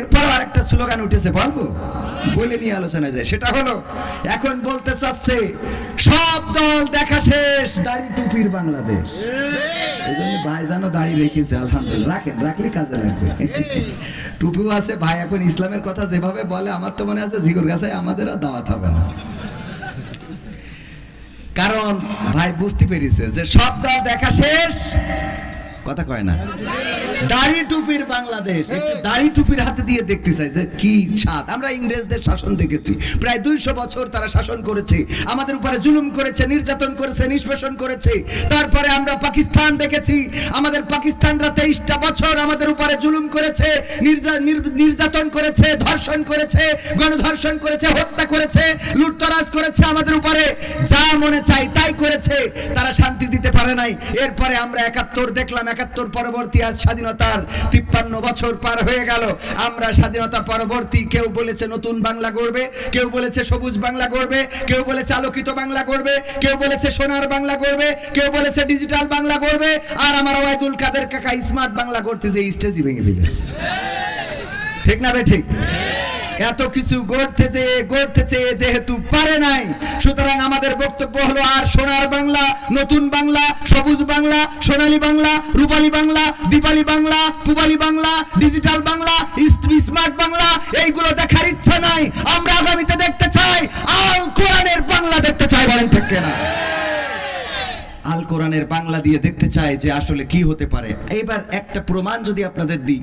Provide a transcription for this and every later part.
এরপর আরেকটা স্লোগান উঠেছে, বলব? বলে নিয়ে আলোচনা যায়। সেটা হলো, এখন বলতে চাচ্ছে, সব দল দেখা শেষ, দাড়ি টুপির বাংলাদেশ। এই জন্য ভাই জানো দাড়ি রেখেছে, আলহামদুলিল্লাহ। রাখেন, রাখলে কাজে লাগবে। টুপিও আছে, ভাই এখন ইসলামের কথা যেভাবে বলে, আমার তো মনে আছে জিগুর গাছে আমাদের আর দাওয়াত হবে না। কারণ ভাই বুঝতে পেরেছে যে সব দল দেখা শেষ কথা কয় না। দাড়ি টুপির বাংলাদেশ, একটু দাড়ি টুপির হাতে দিয়ে দেখতে চাই যে কি স্বাদ আমরা ইংরেজদের শাসন দেখেছি। প্রায় দুইশো বছর তারা শাসন করেছে। আমাদের উপরে জুলুম করেছে, নির্যাতন করেছে, নিষ্পেষণ করেছে। তারপরে আমরা পাকিস্তান দেখেছি। আমাদের পাকিস্তানরা তেইশটা বছর আমাদের উপরে জুলুম করেছে নির্যাতন করেছে, ধর্ষণ করেছে, গণধর্ষণ করেছে, হত্যা করেছে, লুটতরাজ করেছে আমাদের উপরে। যা মনে চাই তাই করেছে। তারা শান্তি দিতে পারে নাই। এরপরে আমরা একাত্তর দেখলাম একাত্তর পরবর্তী আজ স্বাধীনতার তিপ্পান্ন বছর পার হয়ে গেল। আমরা স্বাধীনতা পরবর্তী কেউ বলেছে নতুন বাংলা গড়বে, কেউ বলেছে সবুজ বাংলা গড়বে, কেউ বলেছে আলোকিত বাংলা গড়বে, কেউ বলেছে সোনার বাংলা গড়বে, কেউ বলেছে ডিজিটাল বাংলা গড়বে। আর আমার ওয়াইদুল কাদের কাকা স্মার্ট বাংলা করতে যে স্টেজই ভেঙে ফেলেছে। ঠিক না বে ঠিক? এত কিছু গড়তে চেয়ে গড়তে চেয়ে যেহেতু পারে নাই, সুতরাং আমাদের বক্তব্য হলো আর সোনার বাংলা, নতুন বাংলা, সবুজ বাংলা, সোনালী বাংলা, রূপালী বাংলা, দীপালি বাংলা, পুবালি বাংলা, ডিজিটাল বাংলা স্মার্ট বাংলা, এইগুলো দেখার ইচ্ছা নাই। আমরা আগামীতে দেখতে চাই, আল কোরআনের বাংলা দেখতে চাই, বলেন ঠিক না আল কোরআনের বাংলা দিয়ে দেখতে চাই যে আসলে কি হতে পারে। এবার একটা প্রমাণ যদি আপনাদের দিই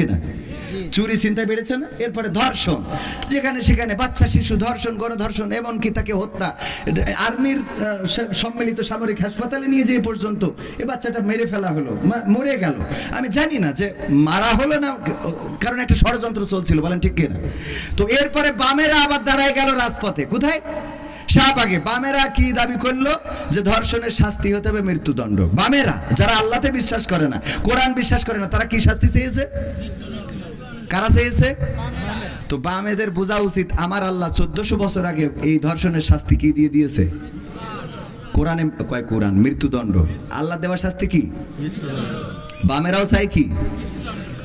কিনা? চুরি চিন্তায় বেড়েছে না? এরপরে ধর্ষণ। যেখানে সেখানে বাচ্চা, শিশু, ধর্ষণ, গণধর্ষণ, এমনকি তাকে হত্যা। আর্মির সম্মিলিত সামরিক হাসপাতালে নিয়ে যেয়ে পর্যন্ত এ বাচ্চাটা মেরে ফেলা হলো মরে গেল। আমি জানি না যে মারা হলো না, কারণ একটা ষড়যন্ত্র চলছিল, বলেন ঠিক কিনা? তো এরপরে বামেরা আবার দাঁড়ায় গেল রাজপথে। কোথায়? শাহবাগে বামেরা কি দাবি করল? যে ধর্ষণের শাস্তি হতে হবে মৃত্যুদণ্ড। বামেরা, যারা আল্লাহতে বিশ্বাস করে না, কোরআন বিশ্বাস করে না, তারা কি শাস্তি চেয়েছে? কারা চেয়েছে? তো বামেদের বোঝা উচিত, আমার আল্লাহ চোদ্দশো বছর আগে এই ধর্ষণের শাস্তি কি দিয়ে দিয়েছে? কোরআনে কয় কোরআন? মৃত্যুদণ্ড। আল্লাহ দেওয়া শাস্তি কি? বামেরাও চাই কি?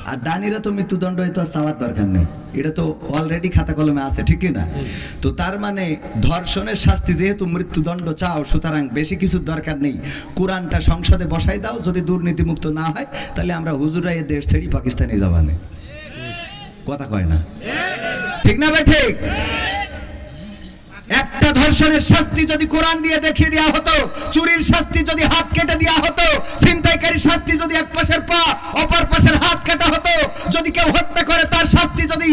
আর ডানিরা তো মৃত্যুদণ্ড হয়তো চাওয়ার দরকার নেই। এটা তো অলরেডি খাতা কলমে আছে, ঠিক না তো তার মানে ধর্ষণের শাস্তি যেহেতু মৃত্যুদণ্ড চাও, সুতরাং বেশি কিছুর দরকার নেই। কোরআনটা সংসদে বসাই দাও, যদি দুর্নীতিমুক্ত না হয়, তাহলে আমরা হুজুরা এ দেশ ছেড়ি পাকিস্তানি যাবানে কথা কয় না। ঠিক না ভাই, ঠিক? একটা ধর্ষণের শাস্তি যদি কোরআন দিয়ে দেখিয়ে দেওয়া হতো, চুরির শাস্তি যদি হাত কেটে দেওয়া হতো ছিনতাইকারী শাস্তি যদি এক পাশের পা, অপর পাশের হাত কাটা হতো, যদি কেউ হত্যা করে, তার শাস্তি যদি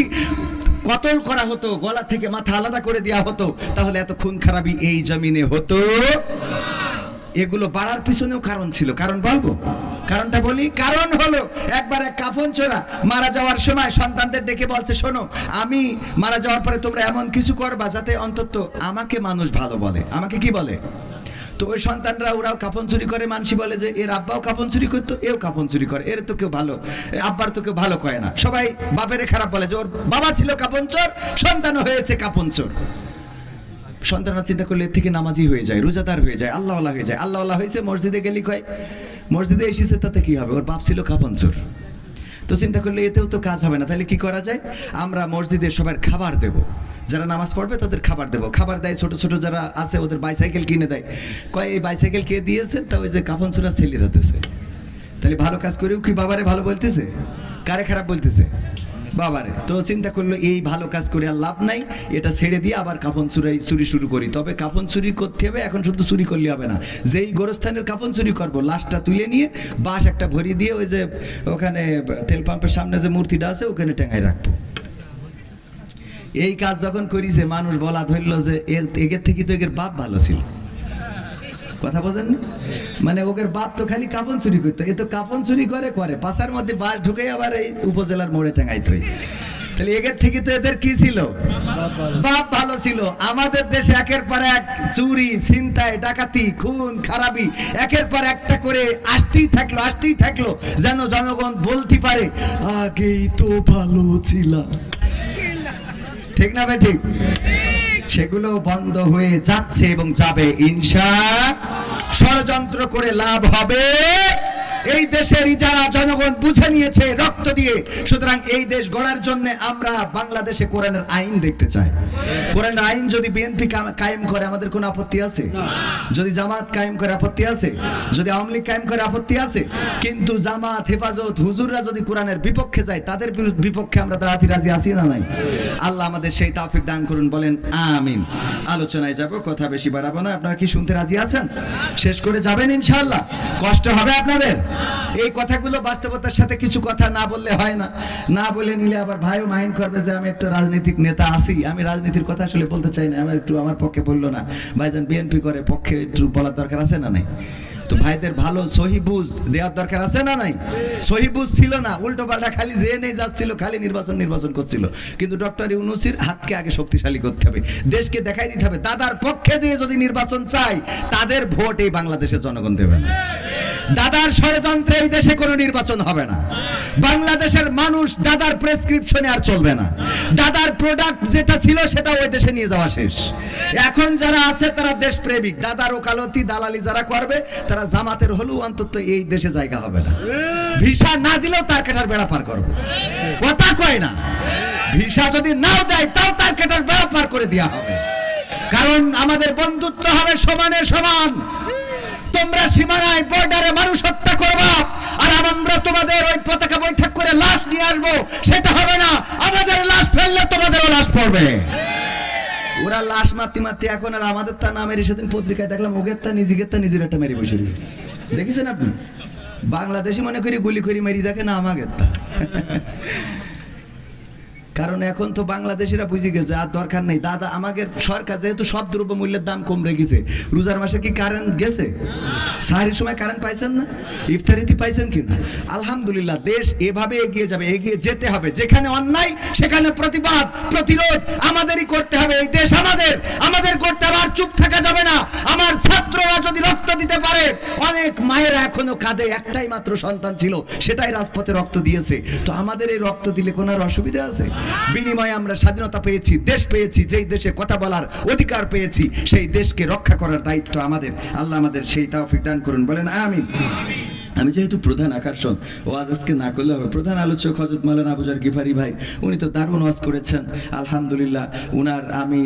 কতল করা হতো, গলা থেকে মাথা আলাদা করে দেওয়া হতো, তাহলে এত খুন খারাপি এই জমিনে হতো? এগুলো বাড়ার পিছনেও কারণ ছিল। কারণ বলব? কারণটা বলি? কারণ হলো, একবার এক কাফন চোরা মারা যাওয়ার সময় সন্তানদের ডেকে বলছে, শোনো, আমি মারা যাওয়ার পরে তোমরা এমন কিছু করবা যাতে অন্তত আমাকে মানুষ ভালো বলে। আমাকে কি বলে? তো ওই সন্তানরা, ওরাও কাপন চুরি করে, মানসি বলে যে, এর আব্বাও কাপন চুরি করতো, এও কাপন চুরি করে, এর তো কেউ ভালো, আব্বার তো কেউ ভালো কয় না। সবাই বাপেরে খারাপ বলে যে, ওর বাবা ছিল কাপন চোর, সন্তানও হয়েছে কাপন চোর। সন্তানরা চিন্তা করলে এর থেকে নামাজি হয়ে যায়, রোজাদার হয়ে যায় আল্লাহ আল্লাহ হয়ে যায়। আল্লাহ আল্লাহ হয়েছে, মসজিদে গেলি কয়, মসজিদে এসেছে, তাতে কী হবে? ওর বাপ ছিল কাপনচোর তো চিন্তা করলে এতেও তো কাজ হবে না। তাহলে কি করা যায়? আমরা মসজিদে সবার খাবার দেব। যারা নামাজ পড়বে, তাদের খাবার দেবো। খাবার দেয় ছোট ছোট যারা আছে, ওদের বাইসাইকেল কিনে দেয়। কয়, এই বাইসাইকেল কে দিয়েছে? তা ওই যে কাপনচোরা ছেলেরা দিয়েছে। তাহলে ভালো কাজ করেও কি বাবারে ভালো বলতেছে? কারে খারাপ বলতেছে? বাবারে, তো চিন্তা করল, এই ভালো কাজ করে আর লাভ নাই, এটা ছেড়ে দিয়ে আবার কাপন চুরি চুরি শুরু করি। তবে কাপন চুরি করতে হবে, এখন শুধু চুরি করলে হবে না। যেই গোরস্থানের কাপন চুরি করব, লাশটা তুলে নিয়ে বাঁশ একটা ভরি দিয়ে ওই যে ওখানে তেল পাম্পের সামনে যে মূর্তিটা আছে, ওখানে টেঙ্গায় রাখব। এই কাজ যখন করিছে মানুষ বলা ধরলো যে এর থেকে তো এগের বাপ ভালো ছিল। কথা বোঝেন না? মানে ওদের বাপ তো খালি কাপন চুরি করতো। এ তো কাপন চুরি করে করে পাশার মধ্যে বাস ঢুকে আবার এই উপজেলার মোড়ে টাঙাইতো তাহলে এদের থেকে তো এদের কি ছিল? বাপ ভালো ছিল। আমাদের দেশে একের পর এক চুরি, ছিনতাই, ডাকাতি, খুন, খারাপি, একের পর একটা করে আসতেই থাকল আসতেই থাকল, যেন জনগণ বলতে পারে, আগেই তো ভালো ছিলাম। ঠিক না ভাই, ঠিক? সেগুলো বন্ধ হয়ে যাচ্ছে এবং যাবে ইনশা ষড়যন্ত্র করে লাভ হবে। এই দেশের যারা জনগণ বুঝে নিয়েছে রক্ত দিয়ে সুতরাং এই দেশ গড়ার জন্য আমরা বাংলাদেশে কোরআনের আইন দেখতে চাই। কোরআনের আইন যদি বিএনপি কায়েম করে আমাদের কোনো আপত্তি আছে? যদি জামাত কায়েম করে আপত্তি আছে? যদি আওয়ামী লীগ কায়েম করে আপত্তি আছে? কিন্তু জামাত হেফাজত হুজুররা যদি কোরআনের বিপক্ষে যায় তাদের বিপক্ষে আমরা দাঁড়াতে রাজি আছি না নাই? আল্লাহ আমাদের সেই তাফিক দান করুন বলেন আমিন। আলোচনায় যাব কথা বেশি বাড়াবো না। আপনারা কি শুনতে রাজি আছেন? শেষ করে যাবেন ইনশাআল্লাহ। কষ্ট হবে আপনাদের? এই কথাগুলো বাস্তবতার সাথে কিছু কথা না বললে হয় না। না বলে নিলে আবার ভাইও মাইন্ড করবে যে আমি একটু রাজনৈতিক নেতা আছি। আমি রাজনীতির কথা আসলে বলতে চাই না, আমার একটু আমার পক্ষে বলল না। ভাইজান, বিএনপি করে পক্ষে একটু বলার দরকার আছে না নাই? তো ভাইদের ভালো সহিবুজ দেওয়ার দরকার আছে না নাই? সহিবুজ ছিল না, উল্টো পাল্টা খালি যে নেই যাচ্ছিল, খালি নির্বাচন নির্বাচন করছিল। কিন্তু ডক্টর ইউনুসির হাতকে আগে শক্তিশালী করতে হবে। দেশকে দেখাই দিতে হবে, দাদার পক্ষে যে যদি নির্বাচন চাই তাদের ভোট এই বাংলাদেশের জনগণ দেবে না। দাদার ষড়যন্ত্রে এই দেশে কোনো নির্বাচন হবে না। বাংলাদেশের মানুষ দাদার প্রেসক্রিপশনে আর চলবে না। দাদার প্রোডাক্ট যেটা ছিল সেটা ওই দেশে নিয়ে যাওয়া শেষ। এখন যারা আছে তারা দেশপ্রেমিক। দাদার ওকালতি দালালি যারা করবে, তারা জামাতের হলেও অন্তত এই দেশে জায়গা হবে না। ভিসা না দিলেও তার কাটার বেড়া পার করবে। কথা কয় না। ভিসা যদি নাও দেয়, তাও তার কাটার বেড়া পার করে দেওয়া হবে। কারণ আমাদের বন্ধুত্ব হবে সমানে সমান। তোমরা সীমানায় বর্ডারে মানুষ হত্যা করবা। আর আমরা তোমাদের ওই পতাকা বৈঠক করে লাশ নিয়ে আসব। সেটা হবে না। আমাদের লাশ ফেললে তোমাদেরও লাশ পড়বে। ওরা লাশ মারতে মারতে এখন আর আমাদের তা নামের সেদিন পত্রিকায় দেখলাম, ওগের তা নিজেদের তা নিজের একটা মেরে বসে দেখেছেন আপনি? বাংলাদেশি মনে করি গুলি করি মেরি দেখে না আমাদের তা। কারণ এখন তো বাংলাদেশিরা বুঝে গেছে, আর দরকার নেই। দাদা, আমাদের সরকার যেহেতু সব দ্রব্য মূল্যের দাম কম রেখেছে, রোজার মাসে কি কারেন্ট গেছে? সাহারির সময় কারেন্ট পাইছেন না? ইফতারিতে পাইছেন কি না? আলহামদুলিল্লাহ, দেশ এভাবে এগিয়ে যাবে, এগিয়ে যেতে হবে। যেখানে অন্যায়, সেখানে প্রতিবাদ, প্রতিরোধ আমাদেরই করতে হবে। এই দেশ আমাদের আমাদের করতে হবে, আর চুপ থাকা যাবে না। আমার ছাত্ররা যদি রক্ত দিতে পারে, অনেক মায়েরা এখনও কাঁদে। একটাই মাত্র সন্তান ছিল, সেটাই রাজপথে রক্ত দিয়েছে। তো আমাদের এই রক্ত দিলে কোনো অসুবিধা আছে? বিনিময়ে আমরা স্বাধীনতা পেয়েছি, দেশ পেয়েছি, যেই দেশে কথা বলার অধিকার পেয়েছি, সেই দেশকে রক্ষা করার দায়িত্ব আমাদের। আল্লাহ আমাদের সেই তাওফিক দান করুন, বলেন আমিন। আমি যেহেতু প্রধান আকর্ষণ ও আজ আজকে না করলে হবে। প্রধান আলোচক হজরত মালান আবুজার গিফারি ভাই, উনি তো দারুণ ওয়াজ করেছেন, আলহামদুলিল্লাহ। উনার আমি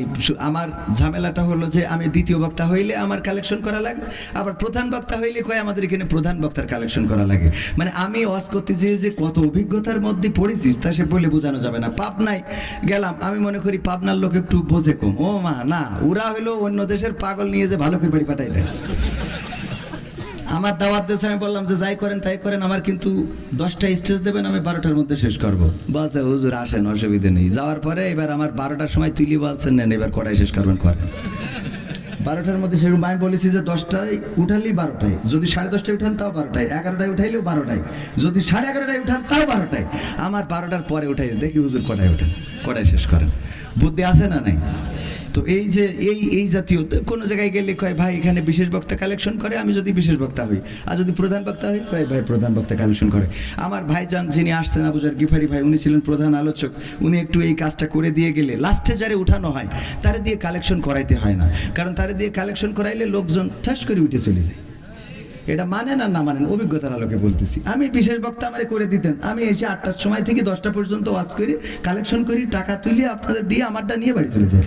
আমার ঝামেলাটা হলো যে আমি দ্বিতীয় বক্তা হইলে আমার কালেকশন করা লাগে, আবার প্রধান বক্তা হইলে কয় আমাদের এখানে প্রধান বক্তার কালেকশন করা লাগে। মানে আমি ওয়াজ করতে যেয়ে যে কত অভিজ্ঞতার মধ্যে পড়েছিস তা সে বলে বোঝানো যাবে না। পাবনায় গেলাম, আমি মনে করি পাবনার লোক একটু বোঝে কম। ও মা, না, ওরা হলো অন্য দেশের পাগল নিয়ে যে ভালো করে বাড়ি পাঠাই দেয়। আমার দাওয়াত দেশে আমি বললাম যে যাই করেন তাই করেন আমার কিন্তু দশটা স্টেজ দেবেন আমি বারোটার মধ্যে শেষ করব। বলছে হুজুর আসেন অসুবিধে নেই। যাওয়ার পরে এবার আমার বারোটার সময় তুলি বলছেন নেন এবার কটাই শেষ করবেন করেন। বারোটার মধ্যে সেরকম আমি বলেছি যে দশটায় উঠালেই বারোটায়। যদি সাড়ে দশটায় উঠান তাও বারোটায়। এগারোটায় উঠাইলেও বারোটায়। যদি সাড়ে এগারোটায় উঠান তাও বারোটায়। আমার বারোটার পরে উঠাই দেখি হুজুর কটায় উঠান কটায় শেষ করেন। বুদ্ধি আছে না নাই? তো এই যে, এই এই জাতীয় কোনো জায়গায় গেলে কয়, ভাই, এখানে বিশেষ বক্তা কালেকশন করে, আমি যদি বিশেষ বক্তা হই। আর যদি প্রধান বক্তা হই, কয়, ভাই, প্রধান বক্তা কালেকশন করে। আমার ভাইজান যিনি আসছেন আবুজার গিফারি ভাই, উনি ছিলেন প্রধান আলোচক। উনি একটু এই কাজটা করে দিয়ে গেলে লাস্টে যারে উঠানো হয়, তারে দিয়ে কালেকশন করাইতে হয় না। কারণ তারে দিয়ে কালেকশন করাইলে লোকজন ঠাস করে উঠে চলে যায়। এটা মানেন আর না মানেন অভিজ্ঞতার আলোকে বলতেছি। আমি বিশেষ বক্তা আমারে করে দিতেন। আমি এসে আটটার সময় থেকে দশটা পর্যন্ত ওয়াজ করি কালেকশন করি টাকা তুলি আপনাদের দিয়ে আমারটা নিয়ে বাড়ি চলে যাই।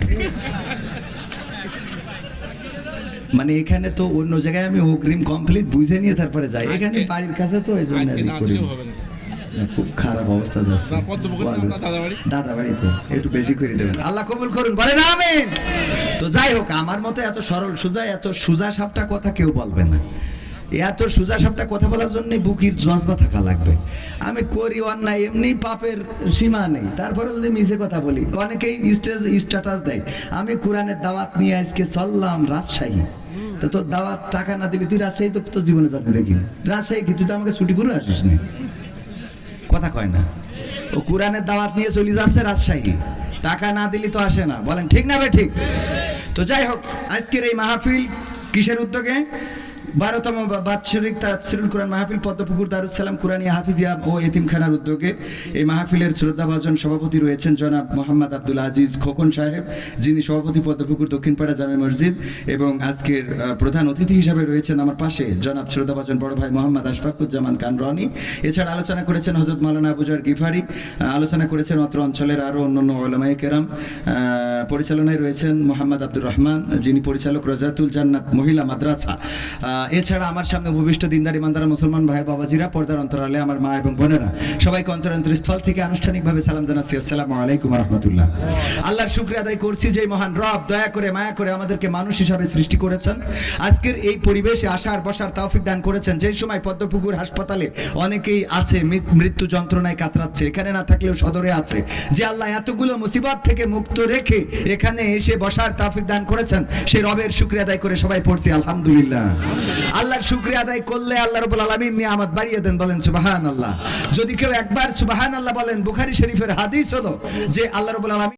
মানে এখানে তো অন্য জায়গায় আমি অগ্রিম কমপ্লিট বুঝে নিয়ে তারপরে যাই। এখানে বাড়ির কাছে তো এই জন্য না না। খুব খারাপ অবস্থা যাচ্ছে। না, পদ্মপুকুর না, না, দাদাবাড়ি? দাদাবাড়ি তো একটু বেশি করে দেবেন। আল্লাহ কবুল করুন বলেন আমিন। তো যাই হোক আমার মতো এত সরল সোজা এত সোজা সাপটা কথা কেউ বলবে না। এত সোজা সাপটা কথা বলার জন্য বুকির জজবা থাকা লাগবে। আমি করি অন্যায় এমনি পাপের সীমা নেই। তারপরে যদি মিছে কথা বলি, অনেকেই স্টেজ স্ট্যাটাস দেয়, আমি কোরআনের দাওয়াত নিয়ে আজকে চললাম রাজশাহী। তো তোর দাওয়াত টাকা না দিলে তুই রাজশাহী তো তোর জীবনে যাতে দেখি রাজশাহী কি? তুই তো আমাকে ছুটি করে আসিস নি? কথা কয় না। ও কোরআনের দাওয়াত নিয়ে চলে যাচ্ছে রাজশাহী। টাকা না দিলে তো আসে না। বলেন, ঠিক না বে ঠিক? তো যাই হোক, আজকের এই মাহফিল কিসের উদ্যোগে? বারোতম বাৎসরিক তাফসিরুল কোরআন মাহফিল, পদ্মপুকুর দারুসালাম কোরআনিয়া হাফিজিয়া ও এতিমখানার উদ্যোগে এই মাহফিলের শ্রদ্ধাভাজন সভাপতি রয়েছেন জনাব মোহাম্মদ আব্দুল আজিজ খোকন সাহেব, যিনি সভাপতি পদ্মপুকুর দক্ষিণপাড়া জামে মসজিদ এবং আজকের প্রধান অতিথি হিসাবে রয়েছেন আমার পাশে জনাব শ্রদ্ধাভাজন বড় ভাই মোহাম্মদ আশফাকুজ্জামান খান রনি এছাড়া আলোচনা করেছেন হজরত মালানা আবুজার গিফারি আলোচনা করেছেন অত্র অঞ্চলের আরও অন্যান্য ওলামাই কেরাম পরিচালনায় রয়েছেন মোহাম্মদ আব্দুর রহমান, যিনি পরিচালক রাজাতুল জান্নাত মহিলা মাদ্রাসা। এছাড়া আমার সামনে ভূমিষ্ঠ দিনদার ইমানদারা মুসলমান ভাই বাবাজিরা, পর্দার অন্তরালে আমার মা এবং বোনেরা। সবাইকে অন্তরান্তর স্থল থেকে আনুষ্ঠানিকভাবে সালাম জানাচ্ছি। আসসালামু আলাইকুম রহমতুল্লাহ। আল্লাহর শুক্রিয়া আদায় করছি যে মহান রব দয়া করে, মায়া করে আমাদেরকে মানুষ হিসাবে সৃষ্টি করেছেন। আজকের এই পরিবেশে আসার বসার তৌফিক দান করেছেন। যেই সময় পদ্মপুকুর হাসপাতালে অনেকেই আছে মৃত্যু যন্ত্রণায় কাতরাচ্ছে, এখানে না থাকলেও সদরে আছে। যে আল্লাহ এতগুলো মুসিবত থেকে মুক্ত রেখে এখানে এসে বসার তৌফিক দান করেছেন সেই রবের শুক্রিয়া আদায় করে সবাই পড়ছি, আলহামদুলিল্লাহ। আল্লাহর শুক্রিয়া আদায় করলে আল্লাহ রবুল আলমিন নিয়ামত বাড়িয়ে দেন, বলেন সুবাহান আল্লাহ যদি কেউ একবার সুবাহান আল্লাহ বলেন, বুখারি শরীফের হাদিস হলো যে আল্লাহ রবুল আলমিন